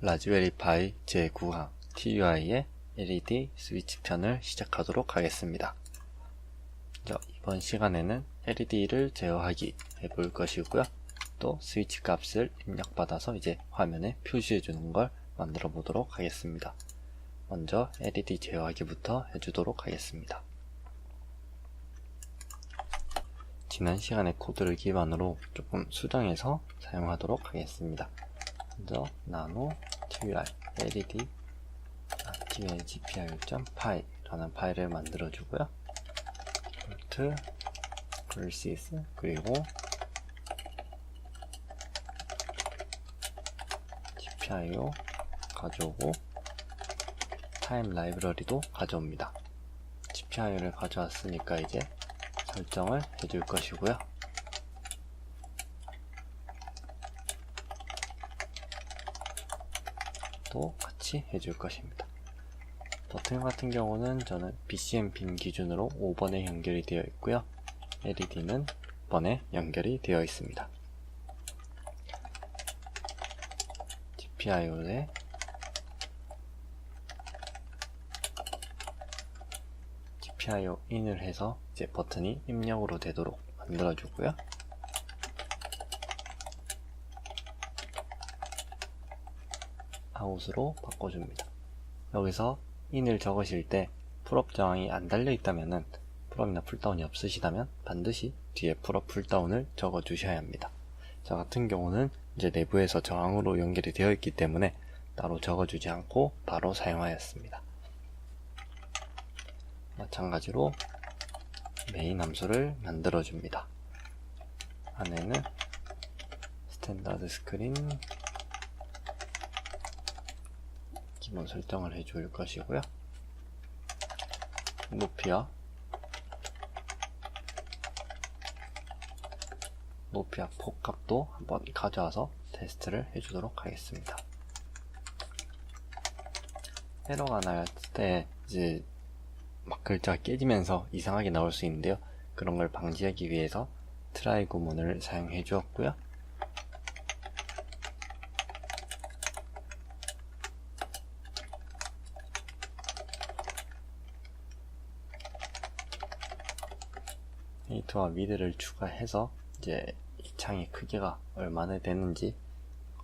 라즈베리 파이 제9항 TUI의 LED 스위치 편을 시작하도록 하겠습니다. 자, 이번 시간에는 LED를 제어하기 해볼 것이고요. 또 스위치 값을 입력받아서 이제 화면에 표시해 주는 걸 만들어 보도록 하겠습니다. 먼저 LED 제어하기부터 해주도록 하겠습니다. 지난 시간의 코드를 기반으로 조금 수정해서 사용하도록 하겠습니다. 먼저 나노 TUI LED TUI GPIO.py 라는 파일을 만들어 주고요. 볼트 versus 그리고 GPIO 가져오고 타임 라이브러리도 가져옵니다. GPIO를 가져왔으니까 이제 설정을 해줄 것이고요. 또 같이 해줄 것입니다. 버튼 같은 경우는 저는 BCM 핀 기준으로 5번에 연결이 되어 있고요. LED는 번에 연결이 되어 있습니다. GPIO에 GPIO 인을 해서 이제 버튼이 입력으로 되도록 만들어주고요. 아웃으로 바꿔줍니다. 여기서 인을 적으실 때 풀업 저항이 안 달려 있다면은 풀업이나 풀다운이 없으시다면 반드시 뒤에 풀업 풀다운을 적어 주셔야 합니다. 저 같은 경우는 이제 내부에서 저항으로 연결이 되어 있기 때문에 따로 적어주지 않고 바로 사용하였습니다. 마찬가지로 메인 함수를 만들어 줍니다. 안에는 스탠다드 스크린 기본 설정을 해줄 것이고요. 높이와 높이와 폭값도 한번 가져와서 테스트를 해주도록 하겠습니다. 에러가 날 때 이제 막 글자가 깨지면서 이상하게 나올 수 있는데요. 그런 걸 방지하기 위해서 트라이 구문을 사용해 주었고요. 헤이트와 미드를 추가해서 이제 이 창의 크기가 얼마나 되는지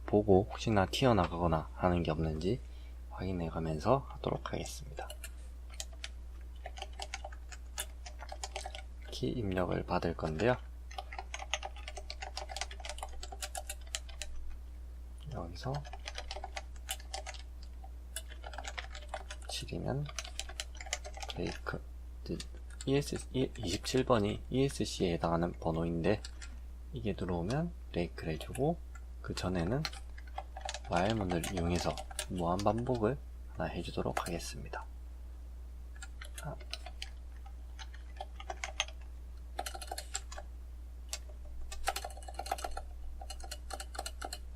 보고 혹시나 튀어나가거나 하는 게 없는지 확인해 가면서 하도록 하겠습니다. 키 입력을 받을 건데요. 여기서 7이면 브레이크 ES, 27번이 ESC에 해당하는 번호인데 이게 들어오면 브레이크를 해주고 그 전에는 와일문을 이용해서 무한 반복을 하나 해주도록 하겠습니다. 아.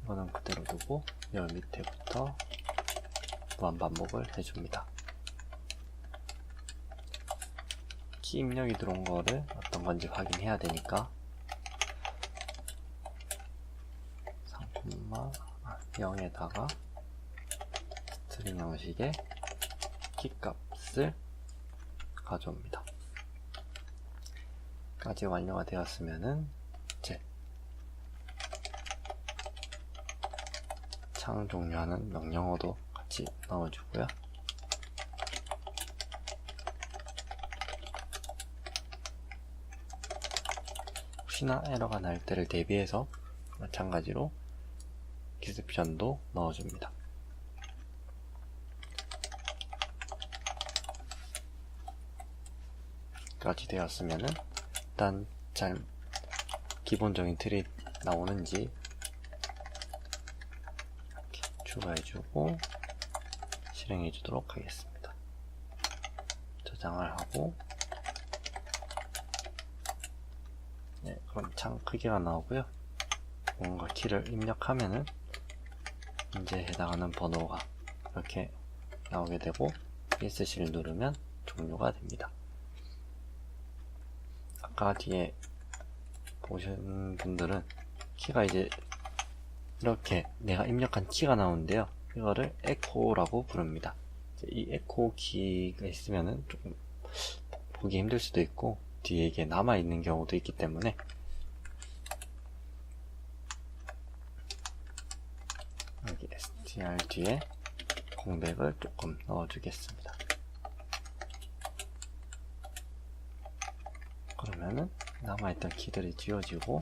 이거는 그대로 두고 여기 밑에부터 무한 반복을 해줍니다. 키 입력이 들어온 거를 어떤 건지 확인해야 되니까 3,0에다가 스트링 형식의 키 값을 가져옵니다. 까지 완료가 되었으면은 이제 창 종료하는 명령어도 같이 넣어주고요. 혹시나 에러가 날 때를 대비해서 마찬가지로 기습션도 넣어줍니다. 까지 되었으면은 일단 잘 기본적인 틀이 나오는지 추가해주고 실행해주도록 하겠습니다. 저장을 하고 네, 그럼 창 크기가 나오고요. 뭔가 키를 입력하면은 이제 해당하는 번호가 이렇게 나오게 되고 ESC를 누르면 종료가 됩니다. 아까 뒤에 보신 분들은 키가 이제 이렇게 내가 입력한 키가 나오는데요. 이거를 에코라고 부릅니다. 이 에코 키가 있으면은 조금 보기 힘들 수도 있고 뒤에 이게 남아 있는 경우도 있기 때문에 여기 뒤에 공백을 조금 넣어주겠습니다. 그러면은 남아있던 키들이 지워지고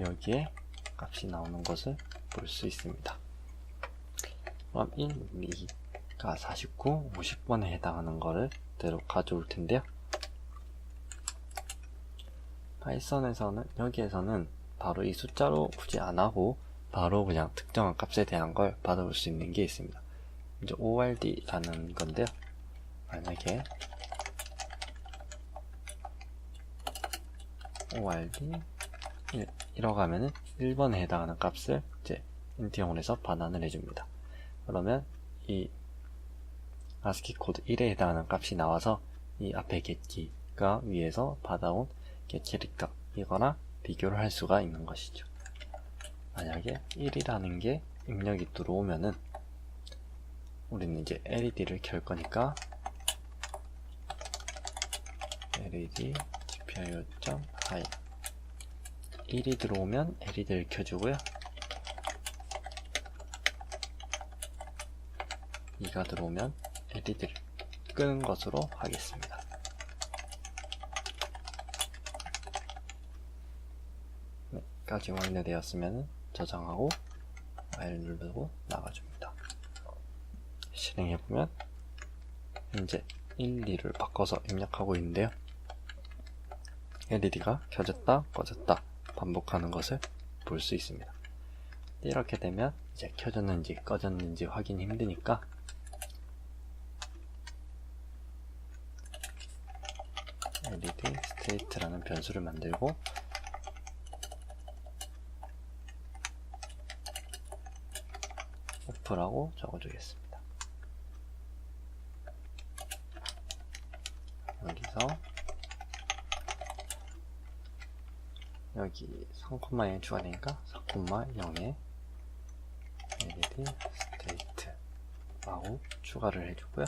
여기에 값이 나오는 것을 볼 수 있습니다. 그럼 1, 2가 49, 50번에 해당하는 거를 그대로 가져올 텐데요. 파이썬에서는 여기에서는 바로 이 숫자로 굳이 안 하고 바로 그냥 특정한 값에 대한 걸 받아볼 수 있는 게 있습니다. 이제 ORD라는 건데요. 만약에 ORD 1, 이라고 하면은 1번에 해당하는 값을 이제 인티형으로 반환을 해줍니다. 그러면 이 ASCII 코드 1에 해당하는 값이 나와서 이 앞에 getKey가 위에서 받아온 getCharacter 이거나 비교를 할 수가 있는 것이죠. 만약에 1이라는 게 입력이 들어오면은 우리는 이제 LED를 켤 거니까 LED GPIO.high 1이 들어오면 LED를 켜주고요. 2가 들어오면 LED를 끄는 것으로 하겠습니다. 네, 까지 완료되었으면 저장하고 Y를 누르고 나가줍니다. 실행해보면 현재 1, 2를 바꿔서 입력하고 있는데요. LED가 켜졌다 꺼졌다 반복하는 것을 볼 수 있습니다. 이렇게 되면 이제 켜졌는지 꺼졌는지 확인이 힘드니까 LED state라는 변수를 만들고 오프라고 적어주겠습니다. 여기서 여기 3,0에 추가되니까 4,0에 LED state 라고 추가를 해주고요.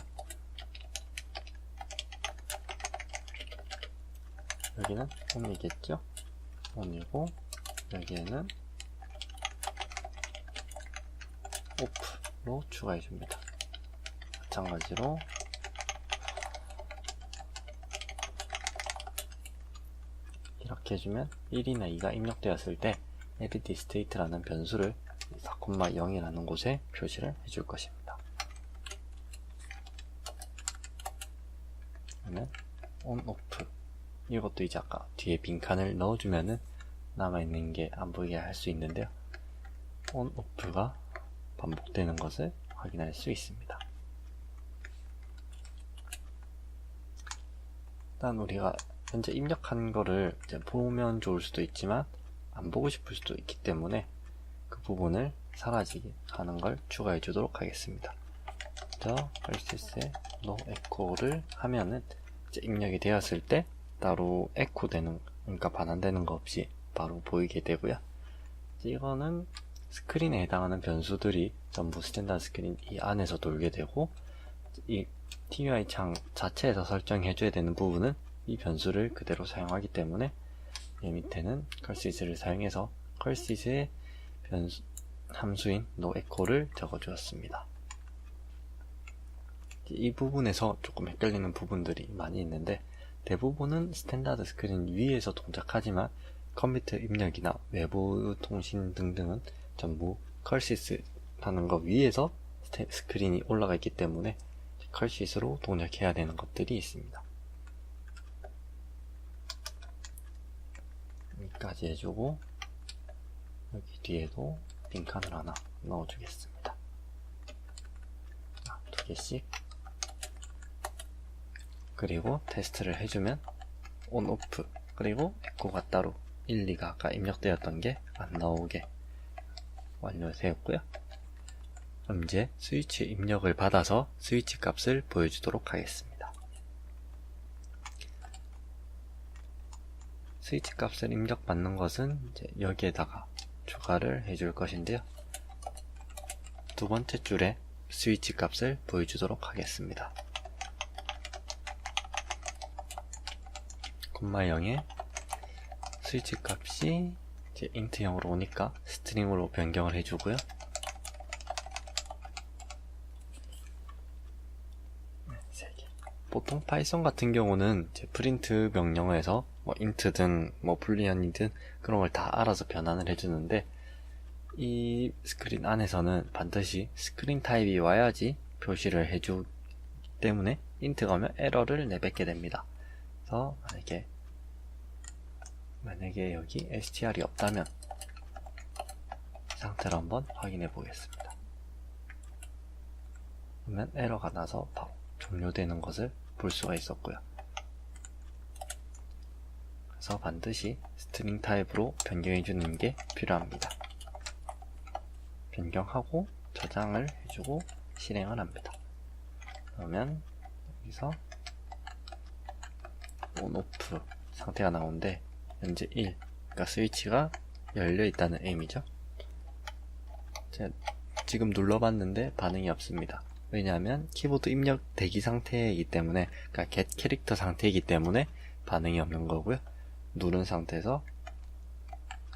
여기는 on이겠죠? on이고 여기에는 off로 추가해 줍니다. 마찬가지로 이렇게 해주면 1이나 2가 입력되었을 때 LED state라는 변수를 4,0이라는 곳에 표시를 해줄 것입니다. 그러면 on, off 이것도 이제 아까 뒤에 빈칸을 넣어주면은 남아있는 게 안 보이게 할 수 있는데요. on, off가 반복되는 것을 확인할 수 있습니다. 일단 우리가 현재 입력한 거를 이제 보면 좋을 수도 있지만 안 보고 싶을 수도 있기 때문에 그 부분을 사라지게 하는 걸 추가해 주도록 하겠습니다. 저 펄시스의 no echo를 하면은 이제 입력이 되었을 때 따로 에코 되는 그러니까 반환되는 거 없이 바로 보이게 되고요. 이거는 스크린에 해당하는 변수들이 전부 스탠다드 스크린 이 안에서 돌게 되고 이 TUI 창 자체에서 설정해줘야 되는 부분은 이 변수를 그대로 사용하기 때문에 이 밑에는 컬시스를 사용해서 컬시스의 변수, 함수인 noecho를 적어주었습니다. 이 부분에서 조금 헷갈리는 부분들이 많이 있는데 대부분은 스탠다드 스크린 위에서 동작하지만 컴퓨터 입력이나 외부 통신 등등은 전부 컬시스 라는 것 위에서 스크린이 올라가 있기 때문에 컬시스로 동작해야 되는 것들이 있습니다. 여기까지 해주고 여기 뒤에도 빈칸을 하나 넣어주겠습니다. 두 개씩 그리고 테스트를 해주면 on, off 그리고 에코가 따로 1, 2가 아까 입력되었던 게 안 나오게 완료되었고요. 그럼 이제 스위치 입력을 받아서 스위치 값을 보여주도록 하겠습니다. 스위치 값을 입력받는 것은 이제 여기에다가 추가를 해줄 것인데요. 두 번째 줄에 스위치 값을 보여주도록 하겠습니다. 콤마 0에 스위치 값이 이제 인트형으로 오니까 스트링으로 변경을 해주고요. 네, 세 개. 보통 파이썬 같은 경우는 프린트 명령어에서 뭐 인트든 뭐 불리언이든 그런 걸 다 알아서 변환을 해주는데 이 스크린 안에서는 반드시 스크린 타입이 와야지 표시를 해주기 때문에 인트가 오면 에러를 내뱉게 됩니다. 그래서 만약에 만약에 여기 str이 없다면 이 상태를 한번 확인해 보겠습니다. 그러면 에러가 나서 바로 종료되는 것을 볼 수가 있었고요. 그래서 반드시 스트링 타입으로 변경해 주는 게 필요합니다. 변경하고 저장을 해주고 실행을 합니다. 그러면 여기서 온 오프 상태가 나오는데 현재 1 그러니까 스위치가 열려 있다는 의미죠. 제가 지금 눌러봤는데 반응이 없습니다. 왜냐하면 키보드 입력 대기 상태이기 때문에 그러니까 get 캐릭터 상태이기 때문에 반응이 없는 거고요. 누른 상태에서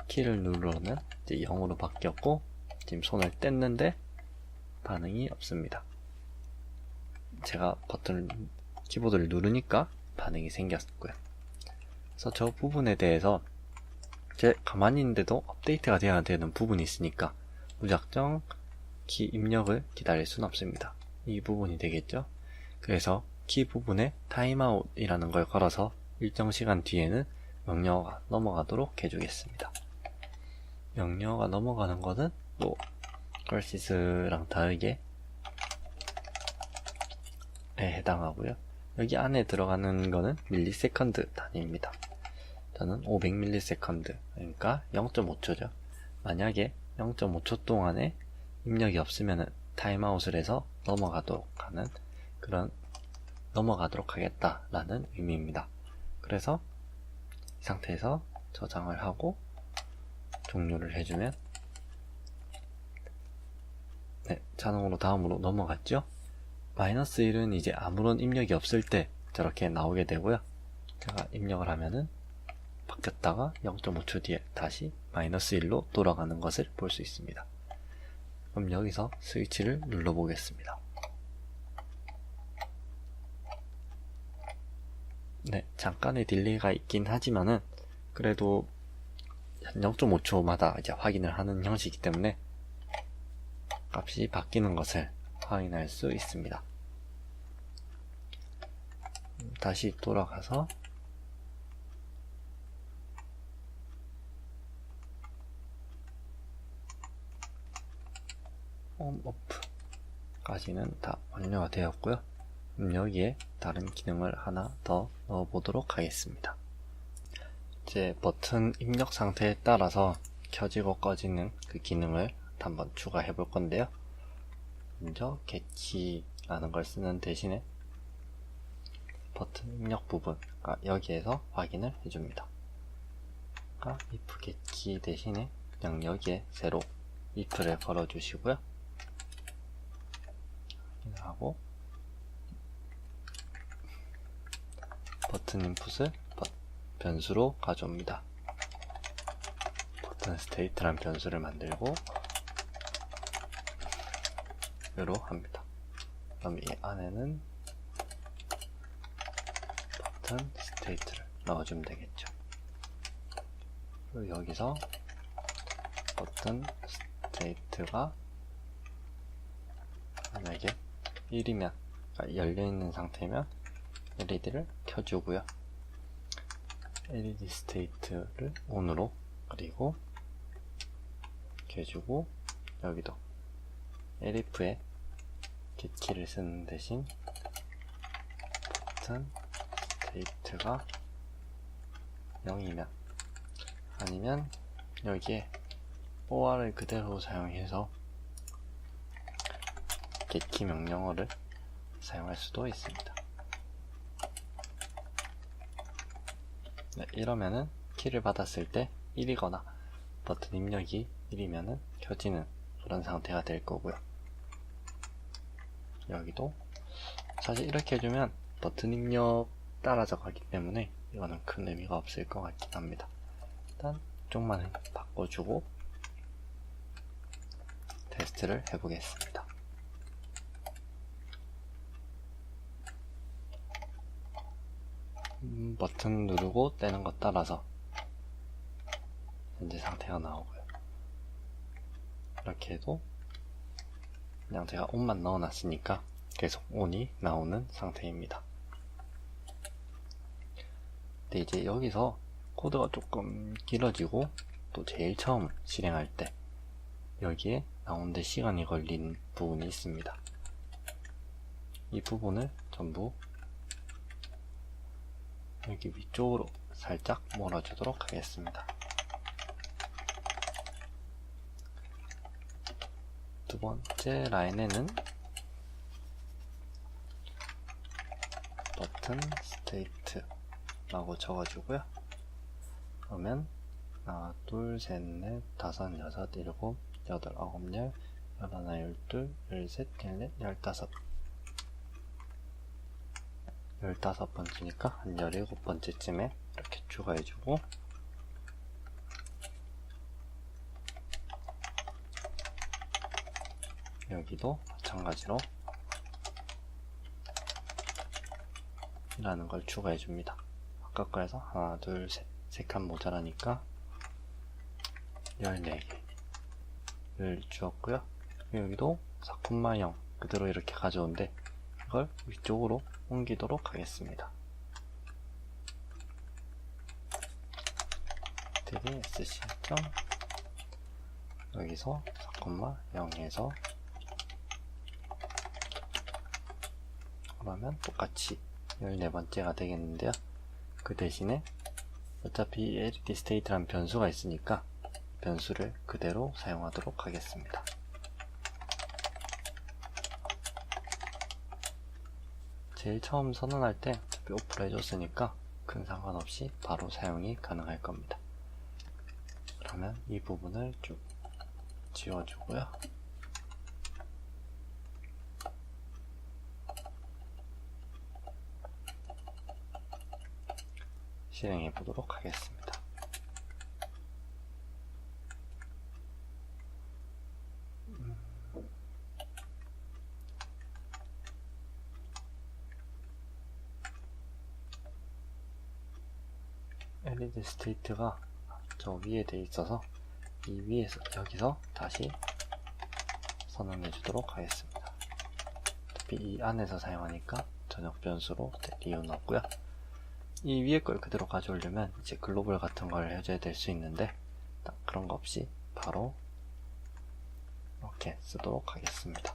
키를 누르면 이제 0으로 바뀌었고 지금 손을 뗐는데 반응이 없습니다. 제가 버튼을 키보드를 누르니까 반응이 생겼고요. 그래서 저 부분에 대해서 제 가만히 있는데도 업데이트가 돼야 되는 부분이 있으니까 무작정 키 입력을 기다릴 수는 없습니다. 이 부분이 되겠죠. 그래서 키 부분에 타임아웃이라는 걸 걸어서 일정 시간 뒤에는 명령어가 넘어가도록 해주겠습니다. 명령어가 넘어가는 것은 뭐 걸시스랑 다르게 에 해당하고요. 여기 안에 들어가는 거는 밀리세컨드 단위입니다. 저는 500ms 그러니까 0.5초죠. 만약에 0.5초 동안에 입력이 없으면 타임아웃을 해서 넘어가도록 하는 그런 넘어가도록 하겠다라는 의미입니다. 그래서 이 상태에서 저장을 하고 종료를 해주면 네, 자동으로 다음으로 넘어갔죠. 마이너스 1은 이제 아무런 입력이 없을 때 저렇게 나오게 되고요. 제가 입력을 하면은 바뀌었다가 0.5초 뒤에 다시 마이너스 1로 돌아가는 것을 볼 수 있습니다. 그럼 여기서 스위치를 눌러 보겠습니다. 네, 잠깐의 딜레이가 있긴 하지만은 그래도 0.5초마다 이제 확인을 하는 형식이기 때문에 값이 바뀌는 것을 확인할 수 있습니다. 다시 돌아가서 홈 오프까지는 다 완료가 되었고요. 여기에 다른 기능을 하나 더 넣어보도록 하겠습니다. 이제 버튼 입력 상태에 따라서 켜지고 꺼지는 그 기능을 한번 추가해 볼 건데요. 먼저 getKey라는 걸 쓰는 대신에 버튼 입력 부분 그러니까 여기에서 확인을 해줍니다. 그러니까 if getKey 대신에 그냥 여기에 새로 if를 걸어 주시고요. 하고 버튼 인풋을 변수로 가져옵니다. 버튼 스테이트란 변수를 만들고 로 합니다. 그럼 이 안에는 버튼 스테이트를 넣어주면 되겠죠. 그리고 여기서 버튼 스테이트가 만약에 1이면 그러니까 열려있는 상태면 LED를 켜주고요. LED 스테이트를 ON으로 그리고 이렇게 해주고 여기도 LF에 getKey를 쓰는 대신 버튼 스테이트가 0이면 아니면 여기에 OR을 그대로 사용해서 getKey 명령어를 사용할 수도 있습니다. 네, 이러면은 키를 받았을 때 1이거나 버튼 입력이 1이면은 켜지는 그런 상태가 될 거고요. 여기도 사실 이렇게 해주면 버튼 입력 따라져 가기 때문에 이거는 큰 의미가 없을 것 같긴 합니다. 일단 쪽만 바꿔주고 테스트를 해보겠습니다. 버튼 누르고 떼는 것 따라서 현재 상태가 나오고요. 이렇게 해도 그냥 제가 온만 넣어놨으니까 계속 온이 나오는 상태입니다. 근데 이제 여기서 코드가 조금 길어지고 또 제일 처음 실행할 때 여기에 나오는데 시간이 걸린 부분이 있습니다. 이 부분을 전부 여기 위쪽으로 살짝 몰아주도록 하겠습니다. 두 번째 라인에는 버튼 스테이트라고 적어주고요. 그러면 하나, 둘, 셋, 넷, 다섯, 여섯, 일곱, 여덟, 아홉, 열, 열하나, 열둘, 열셋, 열넷, 열다섯 열다섯 번째니까 한 열일곱 번째쯤에 이렇게 추가해주고 여기도 마찬가지로 이라는 걸 추가해 줍니다. 아까 거에서 하나, 둘, 셋, 세칸 모자라니까 14개를 주었고요. 여기도 4콤마형 그대로 이렇게 가져온데 이걸 위쪽으로 옮기도록 하겠습니다. sc 점 여기서 4,0에서 그러면 똑같이 14번째가 되겠는데요. 그 대신에 어차피 LED state라는 변수가 있으니까 변수를 그대로 사용하도록 하겠습니다. 제일 처음 선언할 때 오프로 해줬으니까 큰 상관없이 바로 사용이 가능할 겁니다. 그러면 이 부분을 쭉 지워주고요. 실행해 보도록 하겠습니다. LED 스테이트가 저 위에 돼 있어서 이 위에서 여기서 다시 선언해 주도록 하겠습니다. 어차피 이 안에서 사용하니까 전역 변수로 될 이유는 없고요. 이 위에 걸 그대로 가져오려면 이제 글로벌 같은 걸 해줘야 될 수 있는데 그런 거 없이 바로 이렇게 쓰도록 하겠습니다.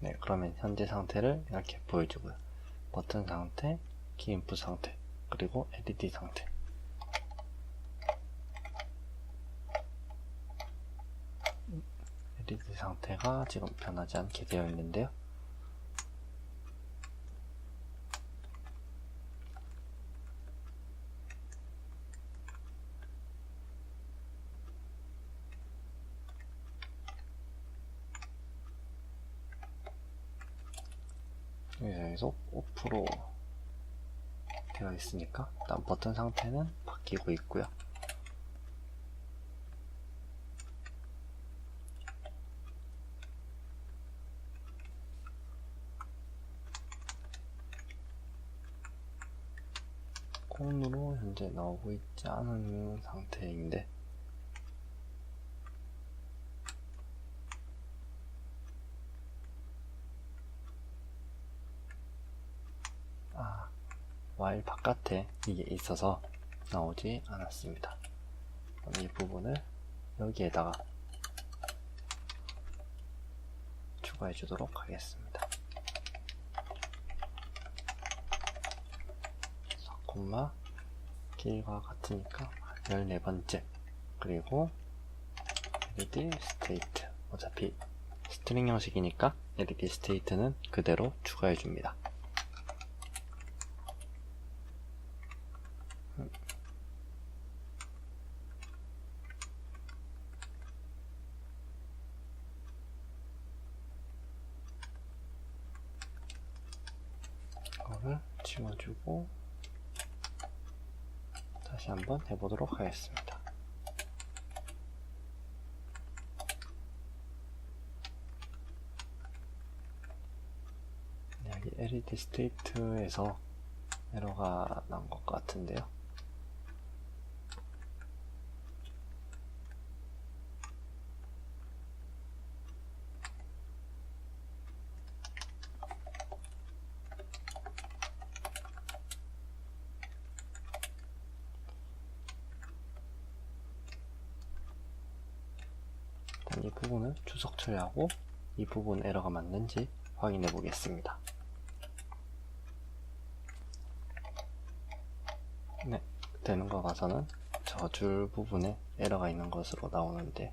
네, 그러면 현재 상태를 이렇게 보여주고요. 버튼 상태, 키인풋 상태, 그리고 LED 상태. LED 상태가 지금 변하지 않게 되어 있는데요. 계속 오프로 되어 있으니까 일단 버튼 상태는 바뀌고 있고요. 콘으로 현재 나오고 있지 않은 상태인데 바깥에 이게 있어서 나오지 않았습니다. 이 부분을 여기에다가 추가해 주도록 하겠습니다. 4콤마 길과 같으니까 14번째 그리고 LED 스테이트 어차피 스트링 형식이니까 LED 스테이트는 그대로 추가해 줍니다. 지워주고 다시 한번 해보도록 하겠습니다. LED 스테이트에서 에러가 난 것 같은데요. 이 부분을 주석 처리하고 이 부분 에러가 맞는지 확인해 보겠습니다. 네, 되는 거 봐서는 저 줄 부분에 에러가 있는 것으로 나오는데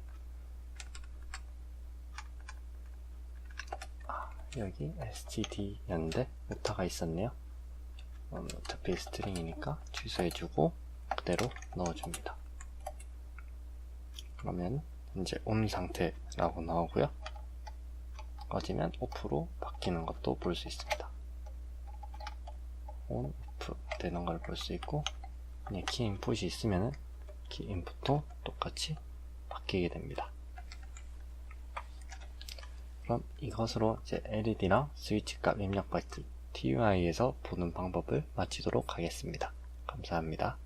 아, 여기 std였는데 오타가 있었네요. 음, 어차피 스트링이니까 취소해주고 그대로 넣어줍니다. 그러면 이제 온 상태라고 나오고요. 꺼지면 오프로 바뀌는 것도 볼 수 있습니다. 온, 오프 되는 걸 볼 수 있고 그냥 키 인풋이 있으면은 키 인풋도 똑같이 바뀌게 됩니다. 그럼 이것으로 이제 LED랑 스위치 값 입력 바트 TUI에서 보는 방법을 마치도록 하겠습니다. 감사합니다.